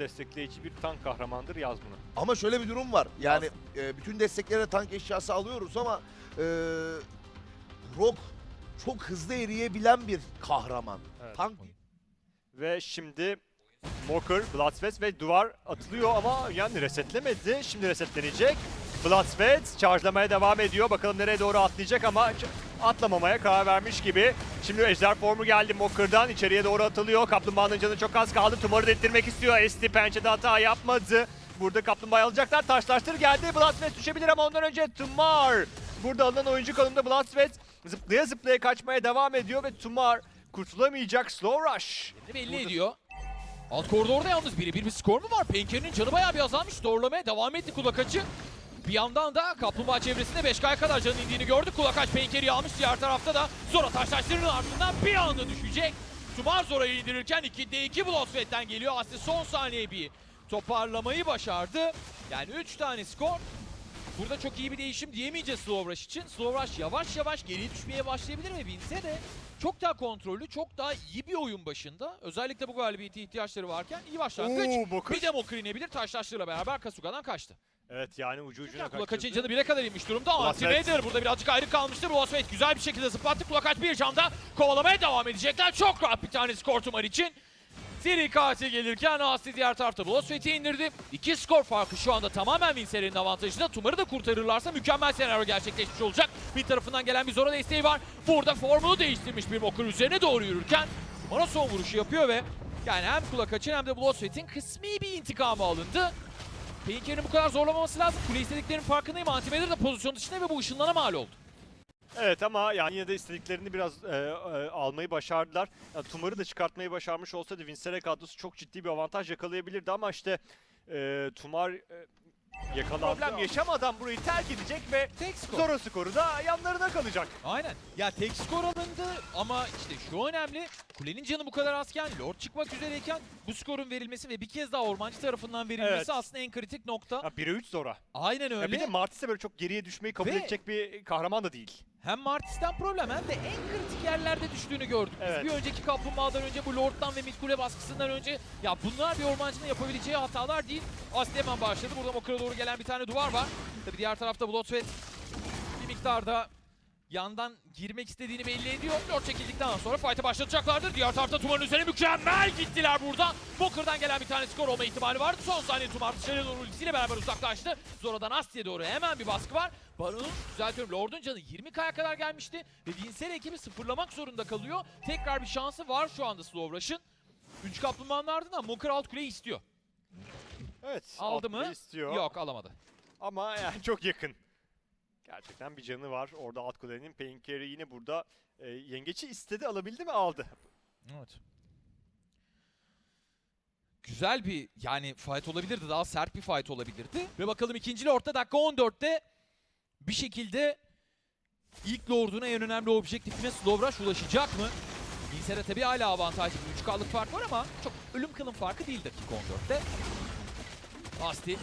destekleyici bir tank kahramandır yaz bunu. Ama şöyle bir durum var. Yani e, bütün desteklere tank eşyası alıyoruz ama e, Rock çok hızlı eriyebilen bir kahraman. Evet. Tank değil. Ve şimdi Mocker, Bloodsweat ve duvar atılıyor ama yani resetlemedi. Şimdi resetlenecek. Bloodsweat charge'lamaya devam ediyor. Bakalım nereye doğru atlayacak ama atlamamaya karar vermiş gibi. Şimdi ejder formu geldi Mocker'dan. içeriye doğru atılıyor. Kaplumbağanın canı çok az kaldı. Tumarı da ettirmek istiyor. Esti pençede hata yapmadı. Burada kaplumbağayı alacaklar. Taşlaştır geldi. Bloodsweat düşebilir ama ondan önce Tumar. Burada alınan oyuncu konumda Bloodsweat zıplaya zıplaya kaçmaya devam ediyor ve Tumar kurtulamayacak. Slow Rush. Belli ediyor. Alt koridorda yalnız biri bir, bir skor mu var? Penker'in canı bayağı bir azalmış. Zorlamaya devam etti kulak açı. Bir yandan da Kaplumbağa çevresinde 5K'ya kadar canın indiğini gördük. Kulak aç Penker'i almış. Diğer tarafta da Zora taşlaştırının ardından bir anda düşecek. Tumar Zora'yı indirirken 2'de 2 Bloodfett'ten geliyor. Aslında son saniye bir toparlamayı başardı. Yani 3 tane skor. Burada çok iyi bir değişim diyemeyeceğiz Slow Rush için. Slow Rush yavaş yavaş geri düşmeye başlayabilir ve Vince de çok daha kontrollü, çok daha iyi bir oyun başında. Özellikle bu galibiyete ihtiyaçları varken iyi başlangıç. Oo. Bir de Mokır inebilir. Beraber Kasuga'dan kaçtı. Evet yani ucu ucuna Kulak kaçırdı. açınca da bire kadar inmiş durumda. Anti-Raider burada birazcık ayrı kalmıştı. Blasphemous güzel bir şekilde zıplattı. Kulak aç bir camda kovalamaya devam edecekler. Çok rahat bir tane skor Tumar için. Seri katil gelirken Asti diğer tarafta Blasphemouth'i indirdi. İki skor farkı şu anda tamamen Vincer'in avantajında. Tumar'ı da kurtarırlarsa mükemmel senaryo gerçekleşmiş olacak. Bir tarafından gelen bir Zora desteği var. Burada formunu değiştirmiş bir Mokur üzerine doğru yürürken Tumar'a son vuruşu yapıyor ve yani hem kulak açın hem de Blasphemouth'in kısmi bir intikamı alındı. Painkiller'in bu kadar zorlamaması lazım. Kule istediklerinin farkındayım. Antimatter de pozisyon dışında ve bu ışınlana mal oldu. Evet ama yani yine de istediklerini biraz e, e, almayı başardılar. Yani Tumar'ı da çıkartmayı başarmış olsaydı Vincere kadrosu çok ciddi bir avantaj yakalayabilirdi ama işte e, Tumar e, yakalandı. Problem yaşamadan burayı terk edecek ve Tek skor. Zoro skoru da yanlarına kalacak. Aynen. Ya tek skor alındı ama işte şu önemli. Kulenin canı bu kadar azken, Lord çıkmak üzereyken bu skorun verilmesi ve bir kez daha Ormancı tarafından verilmesi Evet. aslında en kritik nokta. Ha, 1'e 3 Zora. Aynen Ya öyle. bir de Martis de böyle çok geriye düşmeyi kabul Ve- edecek bir kahraman da değil. Hem Martis'ten problem hem de en kritik yerlerde düştüğünü gördük. Biz Evet. bir önceki kaplumbağadan önce bu Lord'dan ve mid kule baskısından önce ya bunlar bir ormancının yapabileceği hatalar değil. Asti hemen başladı. Burada Mokır'a doğru gelen bir tane duvar var. Tabi diğer tarafta Bloodsweat bir miktarda yandan girmek istediğini belli ediyor. Lord çekildikten sonra fight'ı başlatacaklardır. Diğer tarafta Tumar'ın üzerine mükemmel gittiler burada. Bokır'dan gelen bir tane skor olma ihtimali vardı. Son saniye Tumar dışarıya doğru ultisiyle beraber uzaklaştı. Zora'dan Asti'ye doğru hemen bir baskı var. Baron'un düzeltiyorum Lord'un canı 20k'ya kadar gelmişti. Ve Vincere ekibi sıfırlamak zorunda kalıyor. Tekrar bir şansı var şu anda Slow Rush'ın. 3 kaplumbağanın ardından Moker alt kuleyi istiyor. Evet. Aldı mı? Istiyor. Yok alamadı. Ama yani çok yakın. Gerçekten bir canı var orada alt kulenin. Painkiller'i yine burada e, yengeçi istedi alabildi mi aldı. Evet. Güzel bir yani fight olabilirdi. Daha sert bir fight olabilirdi. Ve bakalım ikinci Lord'da dakika 14'te bir şekilde ilk Lord'una en önemli objektifine Slow Rush ulaşacak mı? Vincere tabi hala avantajlı bir 3K'lık fark var ama çok ölüm kalım farkı değil dakika 14'te. Asti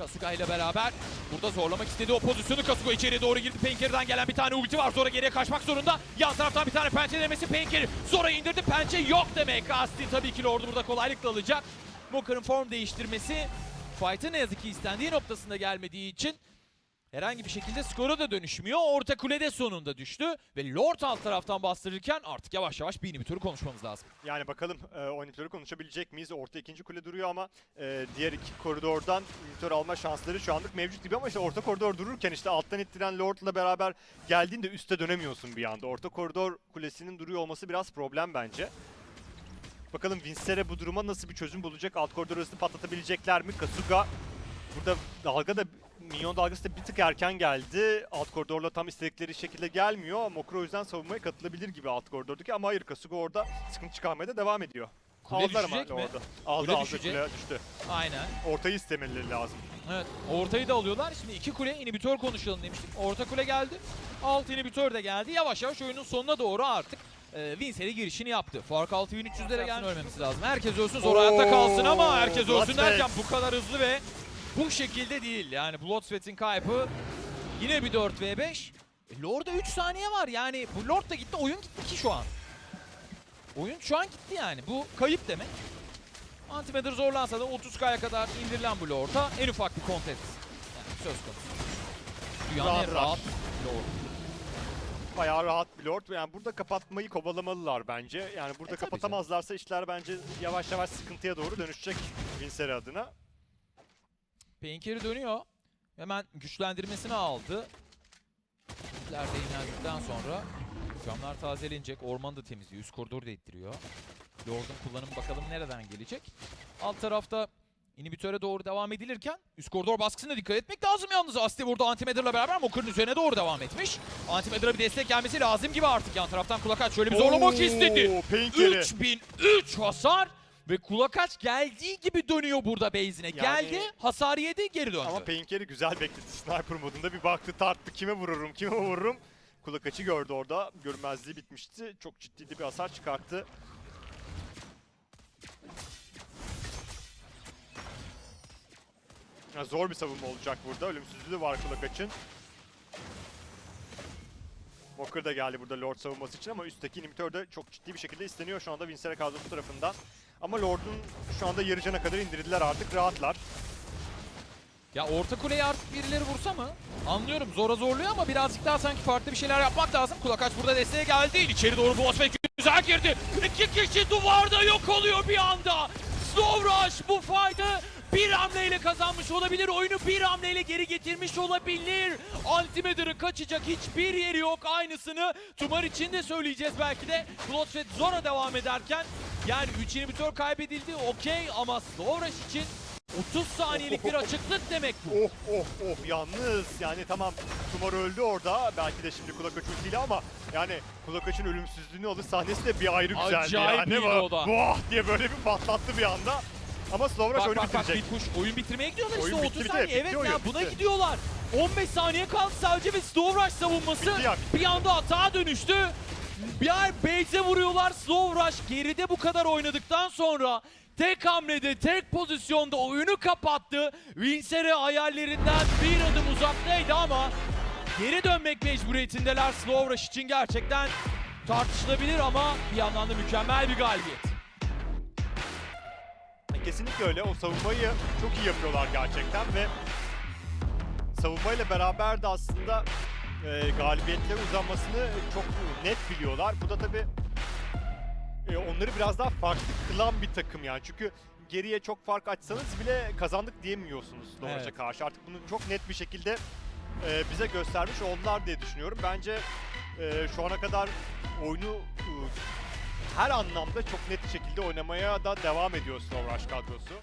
Kasuga ile beraber burada zorlamak istedi o pozisyonu. Kasuga içeriye doğru girdi. Penkere'den gelen bir tane ulti var. Zora geriye kaçmak zorunda. Yan taraftan bir tane pençe denemesi Penkeri. Zora indirdi. Pençe yok demek. Asti tabii ki Lord'u burada kolaylıkla alacak. Moker'ın form değiştirmesi fight'ın ne yazık ki istendiği noktasında gelmediği için herhangi bir şekilde skora da dönüşmüyor. Orta kulede sonunda düştü. Ve Lord alt taraftan bastırırken artık yavaş yavaş bir inhibitörü konuşmamız lazım. Yani bakalım e, o inhibitörü konuşabilecek miyiz? Orta ikinci kule duruyor ama e, diğer iki koridordan inhibitör alma şansları şu anlık mevcut gibi ama işte orta koridor dururken işte alttan ittiren Lord'la beraber geldiğinde üste dönemiyorsun bir anda. Orta koridor kulesinin duruyor olması biraz problem bence. Bakalım Vincere bu duruma nasıl bir çözüm bulacak? Alt koridor hızlı patlatabilecekler mi? Kasuga burada dalga da minyon dalgası da bir tık erken geldi. Alt koridorla tam istedikleri şekilde gelmiyor. Mokro o yüzden savunmaya katılabilir gibi alt koridordaki ama hayır Kasuga orada sıkıntı çıkarmaya da devam ediyor. Kule Aldılar ama düşecek mi? orada. Aldı Kule aldı düşecek. kule düştü. Aynen. Ortayı istemeleri lazım. Evet. Ortayı da alıyorlar. Şimdi iki kule inhibitör konuşalım demiştik. Orta kule geldi. Alt inhibitör de geldi. Yavaş yavaş oyunun sonuna doğru artık e, Vincere girişini yaptı. Fark 6300'lere gelmiş. Ölmemesi lazım. Herkes ölsün zor hayatta kalsın ama herkes ölsün derken bu kadar hızlı ve bu şekilde değil. Yani Bloodsweat'in kaybı yine bir 4v5. E, Lord'a 3 saniye var yani. Bu Lord da gitti. Oyun gitti ki şu an. Oyun şu an gitti yani. Bu kayıp demek. Antimatter zorlansa da 30k'ya kadar indirilen bu Lord'a en ufak bir contest yani söz konusu. Dünyanın en Rahat rahat Lord. Bayağı rahat bir lord. Yani burada kapatmayı kovalamalılar bence. Yani burada E, kapatamazlarsa işler bence yavaş yavaş sıkıntıya doğru dönüşecek Vincere adına. Painkeri dönüyor. Hemen güçlendirmesini aldı. İleride inlendikten sonra camlar tazelenecek. Ormanı da temizliyor. Üst koridoru da ittiriyor. Lord'un kullanımı bakalım nereden gelecek. Alt tarafta inhibitöre doğru devam edilirken üst koridor baskısına dikkat etmek lazım yalnız. Asti burada Antimatter'la beraber Moker'ın üzerine doğru devam etmiş. Antimatter'a bir destek gelmesi lazım gibi artık yan taraftan Kulakaç şöyle bir zorlamak Oo, istedi. Painkeri. 3003 hasar ve Kulakaç geldiği gibi dönüyor burada base'ine. Yani- Geldi, hasar yedi, geri döndü. Ama Painkeri güzel bekledi sniper modunda. Bir baktı tarttı kime vururum kime vururum. Kulakaçı gördü orada. Görmezliği bitmişti. Çok ciddi bir hasar çıkarttı. Ya zor bir savunma olacak burada. Ölümsüzlüğü var Kulakaç'ın. Walker da geldi burada Lord savunması için ama üstteki inhibitor de çok ciddi bir şekilde isteniyor şu anda Vincere kadrosu tarafından. Ama Lord'un şu anda yarı cana kadar indirdiler artık rahatlar. Ya orta kuleyi artık birileri vursa mı? Anlıyorum zora zorluyor ama birazcık daha sanki farklı bir şeyler yapmak lazım. Kulakaç burada desteğe geldi. İçeri doğru Boğazbek güzel girdi. İki kişi duvarda yok oluyor bir anda. Rush bu fight'ı bir hamleyle kazanmış olabilir. Oyunu bir hamleyle geri getirmiş olabilir. Antimatter'ın kaçacak hiçbir yeri yok. Aynısını Tumar için de söyleyeceğiz belki de. Bloodfed zora devam ederken yani 3 inhibitor kaybedildi okey ama Slow Rush için 30 saniyelik bir açıklık demek bu. Oh oh oh yalnız yani tamam Tumar öldü orada belki de şimdi kulak ultiyle ama yani kulak açın ölümsüzlüğünü alır sahnesi de bir ayrı güzeldi Acayip yani. iyiydi o da. Vah diye böyle bir patlattı bir anda. Ama Bak oyunu bak bak bitirecek. bir push. Oyun bitirmeye gidiyorlar işte Oyun 30 bitti, bitti. saniye. Bitti evet oyun, ya buna bitti. gidiyorlar. 15 saniye kaldı sadece ve Slow Rush savunması Bitti ya, bitti. bir anda hata dönüştü. An base'e vuruyorlar. Slow Rush geride bu kadar oynadıktan sonra tek hamlede, tek pozisyonda oyunu kapattı. Vincere hayallerinden bir adım uzaktaydı ama geri dönmek mecburiyetindeler. Slow Rush için gerçekten tartışılabilir ama bir yandan da mükemmel bir galibiyet. Kesinlikle öyle. O savunmayı çok iyi yapıyorlar gerçekten ve savunmayla beraber de aslında e, galibiyetle uzanmasını çok net biliyorlar. Bu da tabii e, onları biraz daha farklı kılan bir takım yani. Çünkü geriye çok fark açsanız bile kazandık diyemiyorsunuz Norveç'e Evet. karşı. Artık bunu çok net bir şekilde e, bize göstermiş oldular diye düşünüyorum. Bence e, şu ana kadar oyunu e, her anlamda çok net bir şekilde oynamaya da devam ediyor Rush kadrosu.